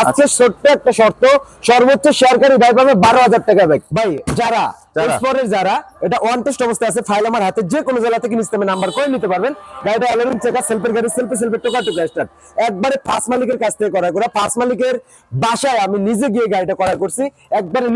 আজকে ছোট্ট একটা শর্ত, সর্বোচ্চ শেয়ারকারী ভাই পাবে বারো হাজার টাকা ব্যাগ ভাই, যারা যারা? এক্সপোর্টের যারা এটা ওয়ান টেস্ট আছে ফাইল আমার হাতে যে কোনো জেলা থেকে নিস্তামে নাম্বার করে নিতে পারবেন। গাড়িটা অ্যালোরিং সেলফের গাড়ি সেলফে সেলফে টোকা টোকা স্টার্ট একবারে ফার্স্ট মালিকের কাছ থেকে করা করা ফার্স্ট মালিকের বাসায় আমি নিজে গিয়ে গাড়িটা করা করছি। একবারে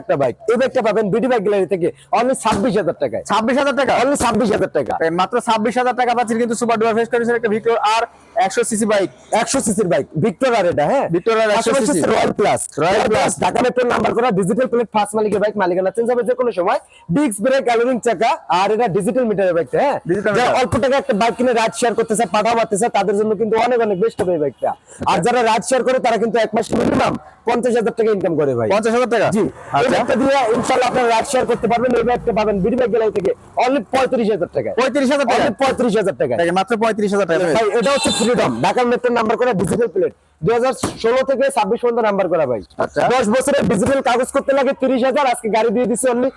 একটা বাইক এই বাইকটা পাবেন বিডি বাইক গ্যালারি থেকে অনলি ছাব্বিশ হাজার টাকায়। ছাব্বিশ হাজার টাকা? অনলি ছাব্বিশ হাজার টাকা। মাত্র ছাব্বিশ হাজার টাকা পাচ্ছেন কিন্তু সুপার ডুয়ার ফেস কন্ডিশন একটা ভিক্টর আর একশো সিসি বাইক একশো সিসির বাইক ভিক্টর আর এটা হ্যাঁ? Victor R 100 cc royal plus royal plus Dhaka metro number করা ডিজিটাল প্লেট ফার্স্ট মালিকের বাইক মালিকানা চেঞ্জ হবে কোনো সময় ডিস্ক ব্রেক অ্যালোরিং চাকা আর এটা ডিজিটাল মিটারের বাইকটা হ্যাঁ? যারা অল্প টাকা একটা বাইক কিনে রাইড শেয়ার করতে চায় পাঠাও মারতে চায় তাদের জন্য কিন্তু অনেক অনেক বেস্ট হবে এই বাইকটা আর যারা রাইড শেয়ার করে তারা কিন্তু এক মাস মিনিমাম পঞ্চাশ হাজার টাকা ইনকাম করে ভাই। পঞ্চাশ হাজার টাকা? জি। আচ্ছা। দিয়ে ইনশাল্লাহ আপনারা শেয়ার করতে পারবেন এই বাইকটা পাবেন বিডি বাইক গ্যালারি থেকে অনলি পঁয়ত্রিশ হাজার টাকা পঁয়ত্রিশ হাজার টাকা? পঁয়ত্রিশ হাজার টাকা মাত্র পঁয়ত্রিশ হাজার টাকা। ভাই এটা হচ্ছে ফ্রিডম ঢাকার মেট্রো নাম্বার করা ডিজিটাল প্লেট দুই হাজার ষোলো থেকে ছাব্বিশ পর্যন্ত নাম্বার করা ভাই আচ্ছা। দশ বছরের ডিজিটাল কাগজ করতে লাগে তিরিশ হাজার আজকে গাড়ি দিয়ে দিচ্ছে অনলি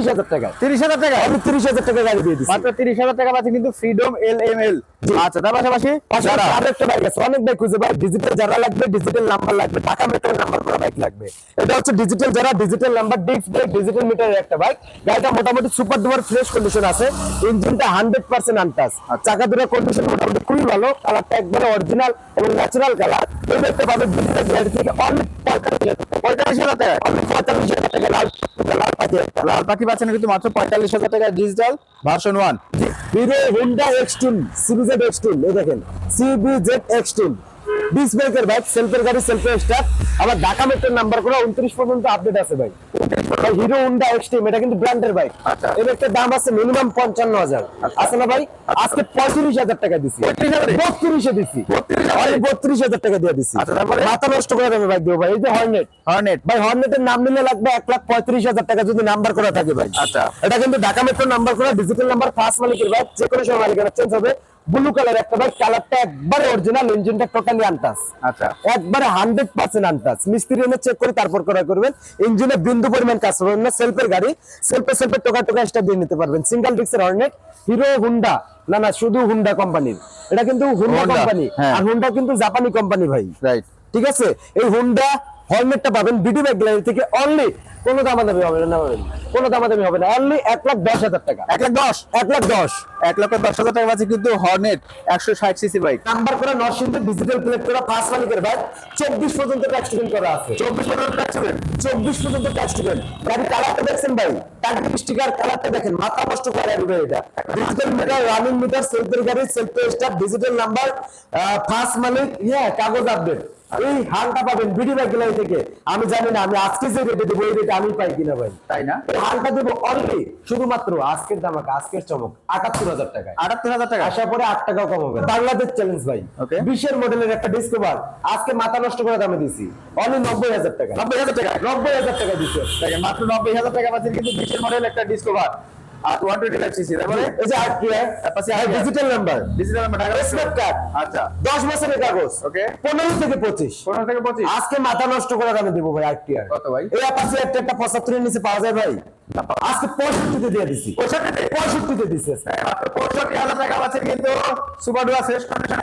তিরিশ হাজার টাকা। তিরিশ হাজার টাকা? অনলি তিরিশ হাজার টাকা গাড়ি দিয়ে দিচ্ছে মাত্র তিরিশ হাজার টাকা পাচ্ছেন কিন্তু ফ্রিডম এল এম এল আচ্ছা তার পাশাপাশি আরেকটা বাইক আছে। অনেক বাইক খুঁজে ভাই ডিজিটাল যারা লাগবে ডিজিটাল নাম্বার লাগবে ঢাকা মেট্রো নাম্বার করা বাইক লাগবে। এটা হচ্ছে ডিজিটাল যারা digital number disc brake digital মিটারের একটা বাইক গাড়িটা মোটামুটি সুপার ডুপার ফ্রেশ কন্ডিশন আছে। ইঞ্জিনটা হান্ড্রেড পার্সেন্ট আনটাস চাকা দুটো কন্ডিশন মোটামুটি খুবই ভালো। কালারটা একবারে অরিজিনাল এবং ন্যাচারাল কালার এই বাইকটা পাবে ডিজিটাল গাড়ি থেকে অনেক পঁয়তাল্লিশ হাজার টাকা। পঁয়তাল্লিশ হাজার টাকা লাল লাল পাখি। লাল পাখি পাচ্ছেন কিন্তু মাত্র পঁয়তাল্লিশ হাজার টাকা digital version one Hero Honda Xtreme CBZ Xtreme এই দেখেন সিবিজেড এক্সট্রিম বিশ বাইকের বাইক সেলফের গাড়ি সেলফের স্টার্ট আবার ঢাকা মেট্রোর নাম্বার করে উনত্রিশ পর্যন্ত আপডেট আছে ভাই। ভাই হিরো হোন্ডা এক্সট্রিম এটা কিন্তু ব্র্যান্ডের বাইক আচ্ছা। এর একটা দাম আছে মিনিমাম পঞ্চান্ন হাজার। আছে না ভাই? আজকে পঁয়ত্রিশ হাজার টাকা দিছি। 35,000 দিছি। বত্রিশ হাজার? টাকা দিয়ে দিছি। আচ্ছা, তারপরে? মাথা নষ্ট করে দেবে বাইক দেবো ভাই। এই যে হর্নেট হর্নেট ভাই হর্নেটের নাম নিলে লাগবে এক লাখ পঁয়ত্রিশ হাজার টাকা যদি নাম্বার করা থাকে ভাই। আচ্ছা। এটা কিন্তু ঢাকা মেট্রো নাম্বার করা ডিজিটাল নাম্বার ফার্স্ট মালিকের বাইক যে কোনো সময় মালিকের চেঞ্জ হবে। ব্লু কালার একটা বাইক কালারটা একবারে অরিজিনাল ইঞ্জিনটা টোটালি আনটাস আচ্ছা। একবারে হান্ড্রেড পার্সেন্ট আনটাস মিস্ত্রি এনে চেক করে তারপর করা করবেন। ইঞ্জিনে বিন্দু পরিমাণ কাজ না সেলফের গাড়ি সেলফে সেলফে টোকা টোকা স্টার দিয়ে নিতে পারবেন। সিঙ্গেল ডিক্সের হর্নেট হিরো হুন্ডা না না শুধু হুন্ডা কোম্পানির এটা কিন্তু হুন্ডা কোম্পানি। আর হুন্ডা কিন্তু জাপানি কোম্পানি ভাই। রাইট ঠিক আছে? এই হুন্ডা হর্নেটটা পাবেন বিডি ব্যাগ গ্যালারি থেকে অনলি কোনো দামাদামি হবে না কোনো দামাদামি হবে না অনলি এক লাখ দশ হাজার টাকা। এক লাখ দশ? এক লাখ দশ। এক লক্ষ দশ হাজার টাকা আছে কিন্তু হর্নেট একশো ষাট সিসি বাইক নাম্বার করা নরসিংদী ডিজিটাল প্লেট করা পাঁচ মালিকের বাইক চব্বিশ পর্যন্ত ট্যাক্স করা আছে। চব্বিশ পর্যন্ত ট্যাক্স চব্বিশ পর্যন্ত ট্যাক্স টিকেট গাড়ি কালারটা দেখছেন ভাই? টাকা স্টিকার কালারটা দেখেন মাথা নষ্ট করে এটা ডিজিটাল মিটার রানিং মিটার সেলফের গাড়ি সেলফে স্টার ডিজিটাল নাম্বার ফার্স্ট মালিক হ্যাঁ কাগজ আপডেট এই হালটা পাবেন বিডি ব্যাগ গ্যালারি থেকে। আমি জানি না আমি আজকে যে রেটে দেবো এই রেটে আমি পাই কিনা ভাই। তাই না? এই হালটা দেবো অনলি শুধুমাত্র আজকের দামাকা আজকের চমক আটাত্তর হাজার টাকায়। আটাত্তর হাজার টাকা? আসার পরে আট টাকাও কম হবে। বাংলাদেশ চ্যালেঞ্জ ভাই. বিশের মডেলের একটা ডিসকভার আজকে মাথা নষ্ট করে দামে দিছি। অনলি নব্বই হাজার টাকা নব্বই হাজার টাকা? নব্বই হাজার টাকা দিচ্ছে মাত্র নব্বই হাজার টাকা পাচ্ছেন কিন্তু বিশের মডেল একটা Discover R one twenty five CC তারপরে এই যে আর পাশে আর digital number digital number Dhaka smart card আচ্ছা। দশ বছরের কাগজ। ওকে পনেরো থেকে পঁচিশ। পনেরো থেকে পঁচিশ। আজকে মাথা নষ্ট করে দামে দেবো ভাই আর পিয়ার কত ভাই? এই একটা একটা পঁচাত্তরের নিচে পাওয়া যায় ভাই। আজকে পঁয়ষট্টিতে দিয়ে দিছি। পঁয়ষট্টিতে? পঁয়ষট্টিতে দিছে পঁয়ষট্টি হাজার টাকা পাচ্ছেন কিন্তু সুপার ডুয়া ফ্রেশ কন্ডিশন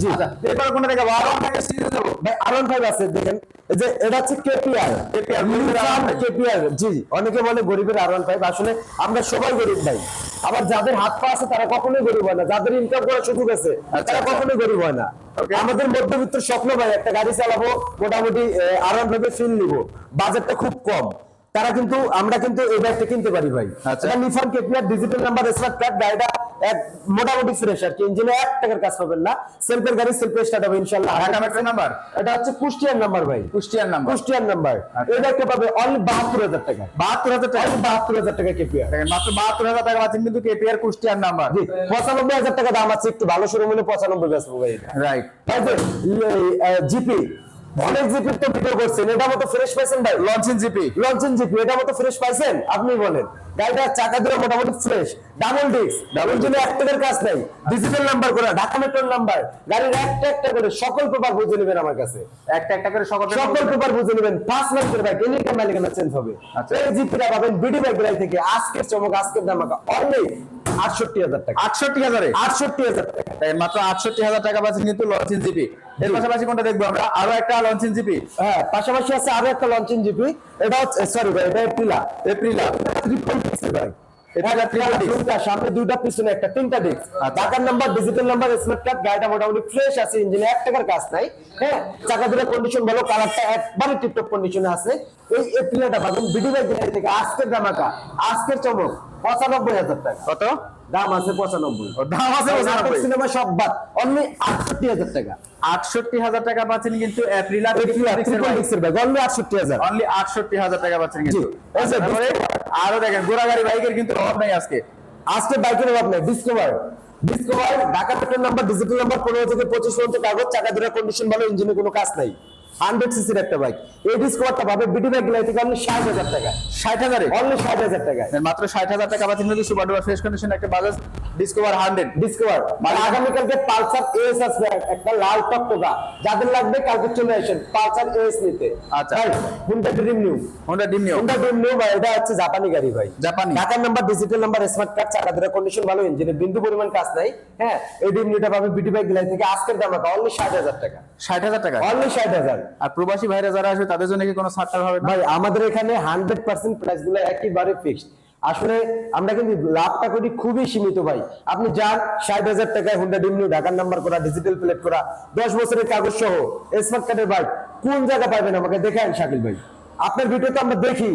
জি। আচ্ছা এরপর কোন টাকা বারো টাকা সিরিজ দেবো ভাই আরন ফাইভ আছে দেখেন। এই যে এটা হচ্ছে কেপিআর KPR, গরিবের R15 কেপিআর জি অনেকে বলে গরিবের আরন ফাইভ আসলে আমরা সবাই গরিব ভাই। আবার যাদের হাত পা আছে তারা কখনোই গরিব হয় না। যাদের ইনকাম করার সুযোগ আছে আচ্ছা, তারা আচ্ছা। কখনোই গরিব হয় না। আমাদের মধ্যবিত্ত স্বপ্ন ভাই একটা গাড়ি চালাবো মোটামুটি আরন ফাইভে ফিল নিব। বাজেটটা খুব কম। তারা কিন্তু আমরা কিন্তু এই ব্যাগটা কিনতে পারি ভাই। আচ্ছা। এটা নিফান KPR digital number smart card গাড়িটা এক মোটামুটি ফ্রেশ আর কি। ইঞ্জিনে এক টাকার কাজ পাবেন না। সেলফের গাড়ি সেলফে স্টার্ট হবে ইনশাল্লাহ। ঢাকা মেট্রো নাম্বার এটা হচ্ছে কুষ্টিয়ার নাম্বার ভাই। কুষ্টিয়ার নাম্বার কুষ্টিয়ার নাম্বার আচ্ছা। এটা একটা পাবে অনলি বাহাত্তর হাজার টাকা। বাহাত্তর হাজার টাকা? অনলি বাহাত্তর হাজার টাকা কেপিআর। দেখেন মাত্র বাহাত্তর হাজার টাকা পাচ্ছেন কিন্তু কেপিআর কুষ্টিয়ার নাম্বার জি পঁচানব্বই হাজার টাকা দাম আছে একটু ভালো শোরুম হলে পঁচানব্বই বেচবো ভাই রাইট জিপি অনেক জিপির তো ভিডিও করছেন এটা মতো ফ্রেশ পাইছেন ভাই? জিপি লঞ্চেন জিপি এটা মতো ফ্রেশ পাইছেন? আপনি বলেন। চাকা মোটামুটি ফ্রেশ ডাবল ডিস্ক ডাবল জন্য এক টাকার কাজ নাই। ডিজিটাল নাম্বার করা ঢাকা মেট্রোর নাম্বার গাড়ির একটা একটা করে সকল পেপার বুঝে নেবেন আমার কাছে। একটা একটা করে সকল সকল পেপার বুঝে নেবেন। পাঁচ বাইক এনি টাইম মালিকানা চেঞ্জ হবে। আচ্ছা। এই জিপিটা পাবেন বিডি বাইক থেকে। আজকের চমক আজকের দামাকা অনলি আটষট্টি হাজার টাকা। আটষট্টি হাজারে? আটষট্টি হাজার টাকা। মাত্র আটষট্টি হাজার টাকা কিন্তু লঞ্চিন জিপি এর পাশাপাশি কোনটা দেখব আমরা? আরও একটা লঞ্চিন জিপি হ্যাঁ পাশাপাশি আছে আরও একটা লঞ্চিং জিপি এটা হচ্ছে সরি ভাই এটা এপ্রিলা এপ্রিলা ট্রিপল ভাই। Aprilia এটা triple disc। দুইটা সামনে দুইটা পিছনে একটা তিনটা disk. Number digital number smart card গাড়িটা মোটামুটি ফ্রেশ আছে ইঞ্জিনে এক টাকার কাজ নাই হ্যাঁ? চাকা দুটো কন্ডিশন ভালো কালারটা একবারে টিপটপ কন্ডিশনে আছে। এই এপ্রিলাটা পাবেন বিডি বাইক থেকে আজকের দামাকা আজকের চমক পঁচানব্বই হাজার টাকা। কত? দাম আছে পঁচানব্বই। দাম আছে পঁচানব্বই। সিনেমা সব বাদ। অনলি আটষট্টি হাজার টাকা। আটষট্টি হাজার টাকা পাচ্ছেন কিন্তু এপ্রিলা এপ্রিলা ট্রিপল ডিস্কের ব্যাগ অনলি আটষট্টি হাজার। অনলি আটষট্টি হাজার টাকা পাচ্ছেন কিন্তু। আরও দেখেন গোড়াগাড়ি বাইকের কিন্তু অভাব নাই আজকে। আজকে বাইকের অভাব নেই। Discover Discover Dhaka petrol number digital number পনেরো থেকে পঁচিশ পর্যন্ত কাগজ চাকা দুটো কন্ডিশন ভালো ইঞ্জিনে কোনো কাজ নাই। হান্ড্রেড সিসির একটা বাইক এই ডিসকভারটা পাবে বিডি বাইক থেকে অনলি ষাট হাজার টাকা। ষাট হাজারে? অনলি ষাট হাজার টাকা। মাত্র ষাট হাজার টাকা পাচ্ছেন কিন্তু সুপার ডুপার ফ্রেশ কন্ডিশন একটা বাজাজ ডিসকভার হান্ড্রেড ডিসকভার মানে আগামীকালকে পালসার এস আসবে একটা লাল টকটকা। যাদের লাগবে কালকে চলে আসেন পালসার এস নিতে। আচ্ছা। হুন্ডা ড্রিম নিউ হোন্ডা ডিম নিও হুন্ডা ড্রিম নিউ এটা হচ্ছে জাপানি গাড়ি ভাই। জাপানি। ঢাকার number digital number smart card চাকা দুটো কন্ডিশন ভালো। ইঞ্জিনে বিন্দু পরিমাণ কাজ নাই। হ্যাঁ এই ড্রিম নিউটা পাবে বিডি বাইক গুলাই থেকে আজকের দাম অনলি ষাট হাজার টাকা। ষাট হাজার টাকা। অনলি ষাট হাজার। আর প্রবাসী ভাইরা যারা আসবে তাদের জন্য কি কোনো ছাড়টার হবে ভাই আমাদের এখানে হান্ড্রেড পার্সেন্ট প্রাইসগুলো একেবারে ফিক্সড আসলে আমরা কিন্তু লাভটা করি খুবই সীমিত ভাই। আপনি যান ষাট হাজার টাকায় হুন্ডা ডিমনিউ ঢাকার নাম্বার করা ডিজিটাল প্লেট করা দশ বছরের কাগজ সহ স্মার্ট কার্ডের বাইক কোন জায়গা পাবেন আমাকে দেখান শাকিল ভাই। আপনার ভিডিওতে আমরা দেখি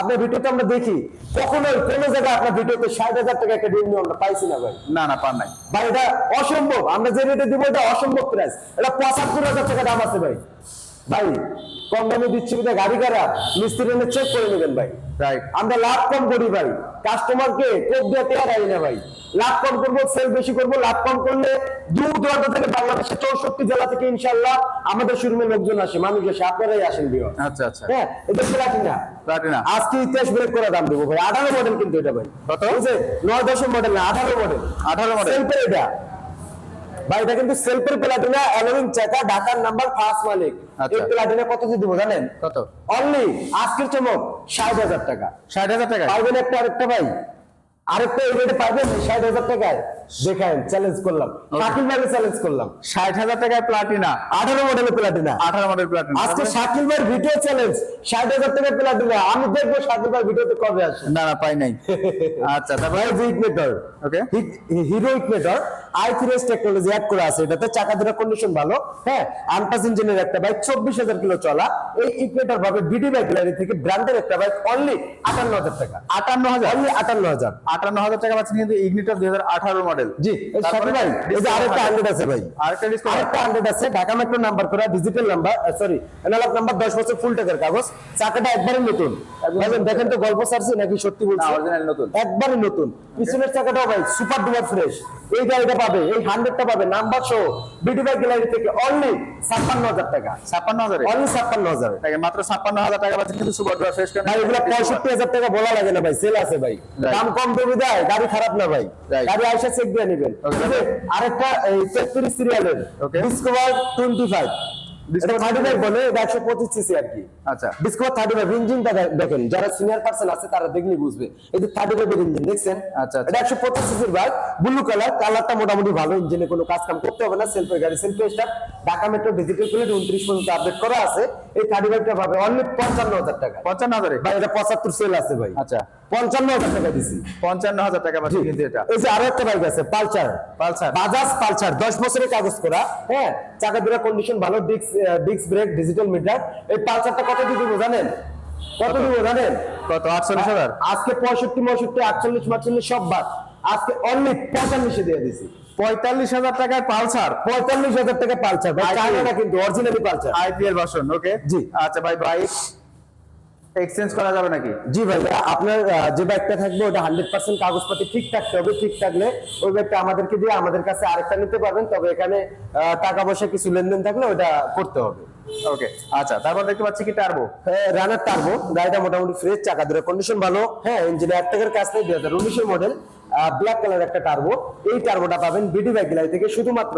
আপনার ভিডিওতে আমরা দেখি কখনোই কোনো জায়গায় আপনার ভিডিওতে ষাট হাজার টাকা একটা ডিমনিউ আমরা পাইছি না ভাই। না না পান নাই। ভাই এটা অসম্ভব। আমরা যে রেটে দিব এটা অসম্ভব প্রাইস এটা পঁচাত্তর হাজার টাকা দাম আছে ভাই। ভাই কম দামে দিচ্ছি বিধায় গাড়ি কারা মিস্ত্রি এনে চেক করে নেবেন ভাই। রাইট আমরা লাভ কম করি ভাই। কাস্টমারকে কোপ দিয়ে পেয়ার আই না ভাই। লাভ কম করব সেল বেশি করব লাভ কম করলে দূর দূরান্ত থেকে বাংলাদেশের চৌষট্টি জেলা থেকে ইনশাল্লাহ আমাদের শোরুমে লোকজন আসে মানুষ আসে আপনারাই আসেন বিয় আচ্ছা আচ্ছা। হ্যাঁ এটা প্লাটিনা প্লাটিনা আজকে ইতিহাস ব্রেক করে দাম দেবো ভাই। আঠারো মডেল কিন্তু এটা ভাই। কত? বুঝছে নয় দশম মডেল না আঠারো মডেল 18 model। সেলফের এটা। ভাই এটা কিন্তু সেলফের প্লাটিনা অ্যালোরিং চাকা ঢাকার নাম্বার ফার্স্ট মালিক। এই প্লাটিনা কত দিয়ে দিব জানেন? কত? অনলি আজকের চমক ষাট হাজার টাকা। ষাট হাজার টাকা। পারবেন একটা আরেকটা ভাই? আরেকটা এই পারবেন ষাট হাজার টাকায়। দেখান চ্যালেঞ্জ করলাম। শাকিল ভাইকে চ্যালেঞ্জ করলাম। ষাট হাজার টাকায় প্লাটিনা আঠারো মডেলের প্লাটিনা আঠারো মডেল প্লাটিনা আজকে শাকিল ভাইয়ের ভিডিও চ্যালেঞ্জ ষাট হাজার প্লাটিনা আমি দেখব শাকিল ভাই ভিডিওতে কবে আসে। না না পাই নাই। আচ্ছা তারপরে Ignitor Okay. Hero Ignitor I three S technology add করা আছে। এটাতে চাকা দুটো কন্ডিশন ভালো হ্যাঁ? আনপাস ইঞ্জিনের একটা বাইক চব্বিশ হাজার কিলো চলা। এই ভাবে বিডি বাইক গ্যালারি থেকে ব্র্যান্ডের একটা বাইক অনলি টাকা। অনলি আটান্ন হাজার টাকা পাচ্ছেন কিন্তু ইগনিটর দুই হাজার আঠারো মডেল জি সাথে ভাই এই যে আরেকটা হান্ড্রেড আছে ভাই। আরেকটা ডিসকাউন্ট আরেকটা হান্ড্রেড আছে ঢাকা মেট্রো নাম্বার করা digital number sorry analog number দশ বছর ফুল টাকার কাগজ। চাকাটা একবারে নতুন। দেখেন তো গল্প সারছি নাকি সত্যি বলছি? না, নতুন। একবারে নতুন। পিছনের চাকাটাও ভাই সুপার ডুপার ফ্রেশ এই গাড়িটা পাবে এই হান্ড্রেডটা পাবে নাম্বার সহ বিডি বাইক গ্যালারি থেকে অনলি ছাপ্পান্ন হাজার টাকা। ছাপ্পান্ন হাজারে? অনলি ছাপ্পান্ন হাজার। দেখেন, মাত্র ছাপ্পান্ন হাজার টাকা পাচ্ছেন কিন্তু সুপার ডুপার ফ্রেশ ভাই এগুলো পঁয়ষট্টি হাজার টাকা বলা লাগে না ভাই সেল আছে ভাই। দাম কম দেবে দেয় গাড়ি খারাপ না ভাই। গাড়ি আইসা চেক দিয়ে নেবেন? আরেকটা তেত্রিশ সিরিয়ালের ডিসকভার টোয়েন্টি ফাইভ বলে একশো পঁচিশ সিসি আর কি। আচ্ছা। ডিসকভার থার্টি ফাইভ ইঞ্জিনটা দেখেন যারা সিনিয়র পার্সন আছে তারা বুঝবে। এই যে থার্টি ফাইভ এর ইঞ্জিন দেখছেন? আচ্ছা, আচ্ছা। এটা সিসির বাইক ব্লু কালার কালারটা মোটামুটি ভালো ইঞ্জিনে কোনো কাজ কাম করতে হবে না সেলফের গাড়ি সেলফে start Dhaka metro digital plate উনত্রিশ পর্যন্ত আপডেট করা আছে। এই থার্টি ফাইভটা পাবে অনলি পঞ্চান্ন হাজার টাকা। পঞ্চান্ন হাজারে? ভাই এটা পঁচাত্তর সেল আছে ভাই। আচ্ছা। পঞ্চান্ন হাজার টাকা দিছি। পঞ্চান্ন হাজার টাকা পাচ্ছেন কিন্তু এটা। এই যে আরও একটা বাইক আছে পালচার পালসার। বাজাজ পালসার দশ বছরের কাগজ করা হ্যাঁ? চাকা দুটা কন্ডিশন ভালো disc disc brake digital meter এই পালসারটা কত দিয়ে জানেন? কত দিব জানেন? কত? আটচল্লিশ হাজার? আজকে পঁয়ষট্টি আটচল্লিশ মাটচল্লিশ সব বাদ। আজকে অনলি পঁয়তাল্লিশে দিয়ে দিছি। পঁয়তাল্লিশ হাজার পালসার? পঁয়তাল্লিশ হাজার টাকা পালসার। ভাই চায়না কিন্তু originally Pulsar. IPL version okay জি। আচ্ছা ভাই বাইক এক্সচেঞ্জ করা যাবে নাকি? জি ভাই আপনার যে ব্যাগটা থাকবে ওটা হান্ড্রেড পার্সেন্ট কাগজপাতি ঠিক থাকতে হবে ঠিক থাকলে ওই ব্যাগটা আমাদেরকে দিয়ে আমাদের কাছে আরেকটা নিতে পারবেন তবে এখানে টাকা পয়সা কিছু লেনদেন থাকলে ওটা করতে হবে। ওকে আচ্ছা তারপর দেখতে পাচ্ছি কি টার্বো রানার টার্বো গাড়িটা মোটামুটি ফ্রেশ চাকা ধরে কন্ডিশন ভালো। হ্যাঁ ইঞ্জিনে এক টাকার কাজ নেই দুই হাজার উনিশের মডেল ব্ল্যাক কালার একটা টার্বো এই টার্বোটা পাবেন বিডি গ্যালারি থেকে শুধুমাত্র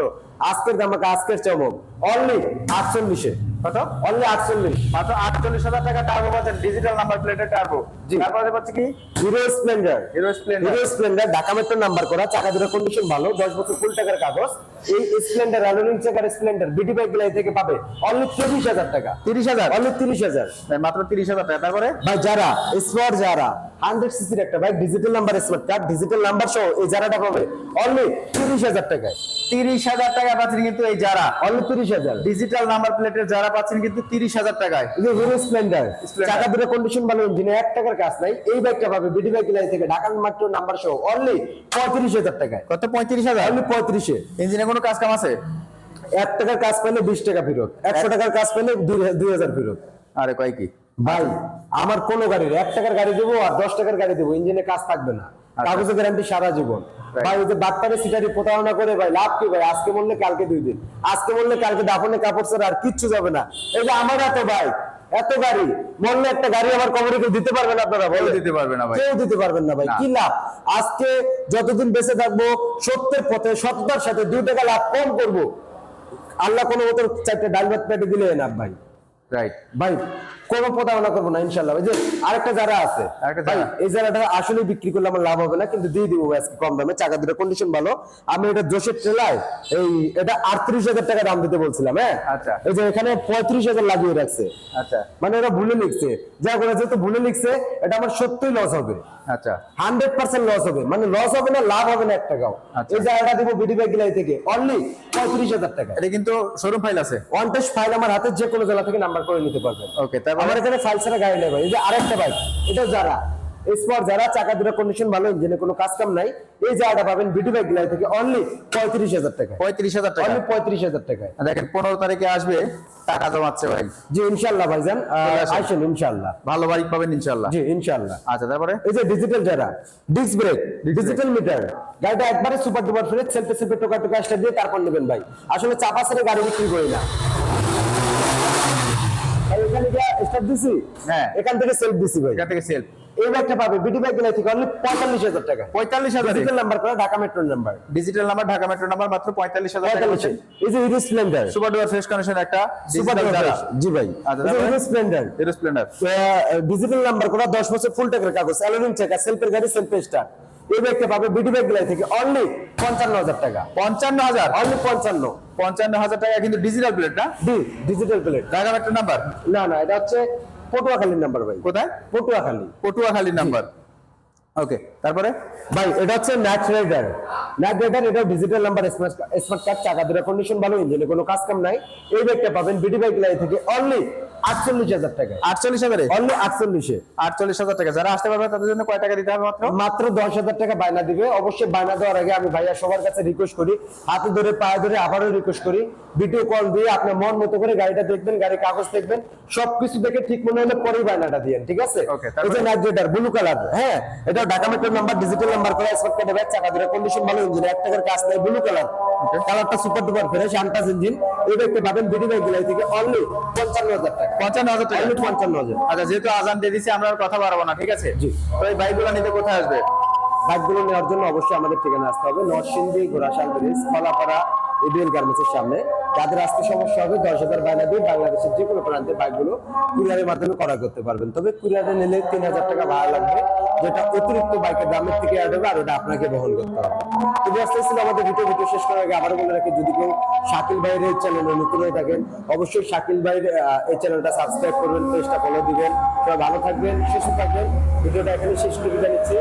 আজকের দামাকে আজকের চমক। অনলি আটচল্লিশে। কত? অনলি আটচল্লিশ। মাত্র আটচল্লিশ হাজার টাকা টার্বো ডিজিটাল নাম্বার প্লেটের টার্বো তারপরে কি? Hero Splendor Hero Splendor Hero Splendor Dhaka number করা চাকা দুটো কন্ডিশন ভালো দশ বছর ফুল টাকার কাগজ। এই স্প্লেন্ডার অ্যালোনিং চাকার স্প্লেন্ডার বিডি বাইক থেকে পাবে। অনলি তিরিশ হাজার টাকা। তিরিশ হাজার? অনলি তিরিশ হাজার। মাত্র তিরিশ হাজার টাকা। তারপরে? ভাই যারা যারা হান্ড্রেড সিসির একটা bike digital number smart card digital number সহ এই যারাটা পাবে অনলি তিরিশ হাজার টাকায়। তিরিশ হাজার টাকা পাচ্ছেন কিন্তু এই যারা। অনলি তিরিশ হাজার। ডিজিটাল নাম্বার প্লেটের যারা পাচ্ছেন কিন্তু তিরিশ হাজার টাকায়। হিরো স্প্লেন্ডার চাকা দুটো কন্ডিশন ভালো ইঞ্জিনে এক টাকার কাজ নাই। এই বাইকটা পাবে বিডি বাইক থেকে ঢাকা মেট্রো নাম্বার সহ অনলি পঁয়ত্রিশ হাজার টাকায়। কত? পঁয়ত্রিশ হাজার? অনলি পঁয়ত্রিশে। ইঞ্জিনে কোনো কাজ কাম আছে? এক টাকার কাজ পেলে বিশ টাকা ফেরত। একশো টাকার কাজ পেলে দুই- দুই হাজার ফেরত। আরে কয় কি? ভাই আমার কোনো গাড়ির এক টাকার গাড়ি দেবো আর দশ টাকার গাড়ি দেবো ইঞ্জিনে কাজ থাকবে না। কাগজে গ্যারান্টি সারা জীবন। ভাই ওই যে বাটপারে সিটারি প্রতারণা করে ভাই লাভ কি ভাই? আজকে কালকে দুই দিন। আজকে কালকে দাফনে কাপড় ছাড়া আর কিচ্ছু যাবে না। এই যে আমার এত ভাই এত গাড়ি মরলে একটা গাড়ি আমার কবরে কেউ দিতে পারবেন আপনারা বলে দিতে পারবে না ভাই। কেউ দিতে পারবেন না ভাই কি লাভ? আজকে যতদিন বেঁচে থাকব সত্যের পথে সত্যতার সাথে দুই টাকা লাভ কম করব। আল্লাহ কোনো মতো চারটে ডাল ভাত পেটে দিলে না ভাই। রাইট ভাই কোনো প্রতারণা করব না ইনশাল্লাহ। ওই যে আরেকটা যারা আছে। এই জায়গাটা আসলে বিক্রি করলে আমার লাভ হবে না কিন্তু দিয়ে দিব আজকে কম দামে। চাকা দুটো কন্ডিশন ভালো। আমি এটা জোশের ট্রেলায় এই এটা আটত্রিশ হাজার টাকা দাম দিতে বলছিলাম হ্যাঁ? আচ্ছা। এই যে এখানে পঁয়ত্রিশ হাজার লাগিয়ে রাখছে। আচ্ছা। মানে ওরা ভুলে লিখছে। যা করে যেহেতু ভুলে লিখছে এটা আমার সত্যিই লস হবে। আচ্ছা। হান্ড্রেড পার্সেন্ট লস হবে। মানে লস হবে না লাভ হবে না এক টাকাও আচ্ছা। এই জায়গাটা দিব বিডি ব্যাগ গিলাই থেকে। অনলি পঁয়ত্রিশ হাজার টাকা। এটা কিন্তু শোরুম ফাইল আছে। ওয়ান টেস্ট ফাইল আমার হাতে যে কোনো জেলা থেকে নাম্বার করে নিতে পারবেন। ওকে তারপর আমার এখানে ফাইল ছাড়া গাড়ি নেই ভাই। এই যে আরেকটা বাইক এটা যারা স্পট যারা চাকা দুটো কন্ডিশন ভালো ইঞ্জিনে কোনো কাজ কাম নাই। এই জায়গাটা পাবেন বিডি বাইক গিলাই থেকে অনলি পঁয়ত্রিশ হাজার টাকা পঁয়ত্রিশ হাজার টাকা। অনলি পঁয়ত্রিশ হাজার টাকায়। দেখেন পনেরো তারিখে আসবে টাকা জমাচ্ছে ভাই জি ইনশাল্লাহ ভাইজান। আহ, চলে আসেন। ইনশাল্লাহ। ভালো বাইক পাবেন ইনশাল্লাহ। জি ইনশাল্লাহ। আচ্ছা তারপরে? এই যে ডিজিটাল যারা ডিস্ক ব্রেক ডিজিটাল মিটার গাড়িটা একবারে সুপার ডুপার ফ্রেশ সেলফে সেলফে টোকা টোকা স্টার দিয়ে তারপর নেবেন ভাই। আসলে চাপা ছেড়ে গাড়ি বিক্রি করি না। আর এখানে দিছি। হ্যাঁ। এখান থেকে সেলফ দিছি ভাই। এখান থেকে সেল এই ব্যাগটা পাবে। বিডি ব্যাগ গেলে থেকে অনলি পঁয়তাল্লিশ হাজার টাকা। পঁয়তাল্লিশ হাজার। ডিজিটাল নাম্বার করা Dhaka metro number digital number Dhaka metro number মাত্র পঁয়তাল্লিশ হাজার টাকা এই যে Hero Splendor super duper fresh condition একটা সুপার ডিজিটাল জি ভাই। আচ্ছা, এই যে তারপরে? Hero Splendor Hero Splendor digital number করা দশ বছর ফুল টাকার কাগজ অ্যালুমিনিয়াম সেলফের গাড়ি সেলফ স্টার্ট এই ব্যাগটা পাবে বিডি ব্যাগ গেলে থেকে অনলি পঞ্চান্ন হাজার টাকা। পঞ্চান্ন হাজার। অনলি পঞ্চান্ন। পঞ্চান্ন হাজার টাকা কিন্তু ডিজিটাল প্লেট না? ডি ডিজিটাল প্লেট ঢাকা একটা নাম্বার না না এটা হচ্ছে পটুয়াখালীর নাম্বার ভাই। কোথায়? পটুয়াখালী। পটুয়াখালী নাম্বার ওকে তারপরে? ভাই এটা হচ্ছে ন্যাট রাইডার ন্যাট রাইডার এটা digital number smart smart card চাকা দুটো কন্ডিশন ভালো ইঞ্জিনে কোনো কাজ কাম নাই। এই ব্যাগটা পাবেন বিডি বাইক লাই থেকে অনলি আটচল্লিশ হাজার টাকা। আটচল্লিশ হাজারে? অনলি আটচল্লিশে। আটচল্লিশ হাজার টাকা। যারা আসতে পারবে তাদের জন্য কয় টাকা দিতে হবে মাত্র? মাত্র দশ হাজার টাকা বায়না দিবে। অবশ্যই বায়না দেওয়ার আগে আমি ভাইয়া সবার কাছে রিকোয়েস্ট করি। হাতে ধরে পায়ে ধরে আবারও রিকোয়েস্ট করি। ভিডিও কল দিয়ে আপনার মন মতো করে গাড়িটা দেখবেন গাড়ির কাগজ দেখবেন। সবকিছু দেখে ঠিক মনে হলে পরেই বায়নাটা দিয়েন ঠিক আছে? Okay, এই যে নাইট্রেটার ব্লু কালার হ্যাঁ এটা Dhaka metro number digital number করে স্পট কার্ডে ব্যাগ চাকা ধরে কন্ডিশন ভালো ইঞ্জিন এক টাকার কাজ নাই ব্লু কালার কালারটা super duper fresh untouched engine এই ব্যাগটা পাবেন ব্যাগ গিলাই থেকে অনলি পঞ্চান্ন হাজার টাকা। পঞ্চান্ন হাজার টাকা। পঞ্চান্ন হাজার আচ্ছা যেহেতু আজান দিয়ে দিচ্ছি আমরা কথা বাড়াবো না ঠিক আছে? জি। তো এই বাইকগুলো নিতে কোথায় আসবে? বাইকগুলো নেওয়ার জন্য অবশ্যই আমাদের ঠিকানা আসতে হবে নরসিংদী ঘোড়াশাল ব্রিজ কলাপাড়া এবিএল গার্মেন্টসের সামনে। যাদের আসতে সমস্যা হবে, দশ হাজার বায়না দিয়ে বাংলাদেশের যে কোনো প্রান্তে বাইকগুলো কুরিয়ারের মাধ্যমে করা করতে পারবেন। তবে কুরিয়ারে নিলে তিন হাজার টাকা ভাড়া লাগবে, যেটা অতিরিক্ত বাইকের দামের থেকে অ্যাড হবে আর ওটা আপনাকে বহন করতে হবে। তো ব্যস্ত ছিল আমাদের ভিডিও ভিডিও শেষ করার আগে আবারও বলে রাখি, যদি কেউ শাকিল ভাইয়ের এই চ্যানেলে নতুন হয়ে থাকেন, অবশ্যই শাকিল ভাইয়ের এই চ্যানেলটা সাবস্ক্রাইব করবেন পেজটা ফলো দিবেন। সবাই ভালো থাকবেন, সুস্থ থাকবেন। ভিডিওটা এখানে শেষ করে নিচ্ছি।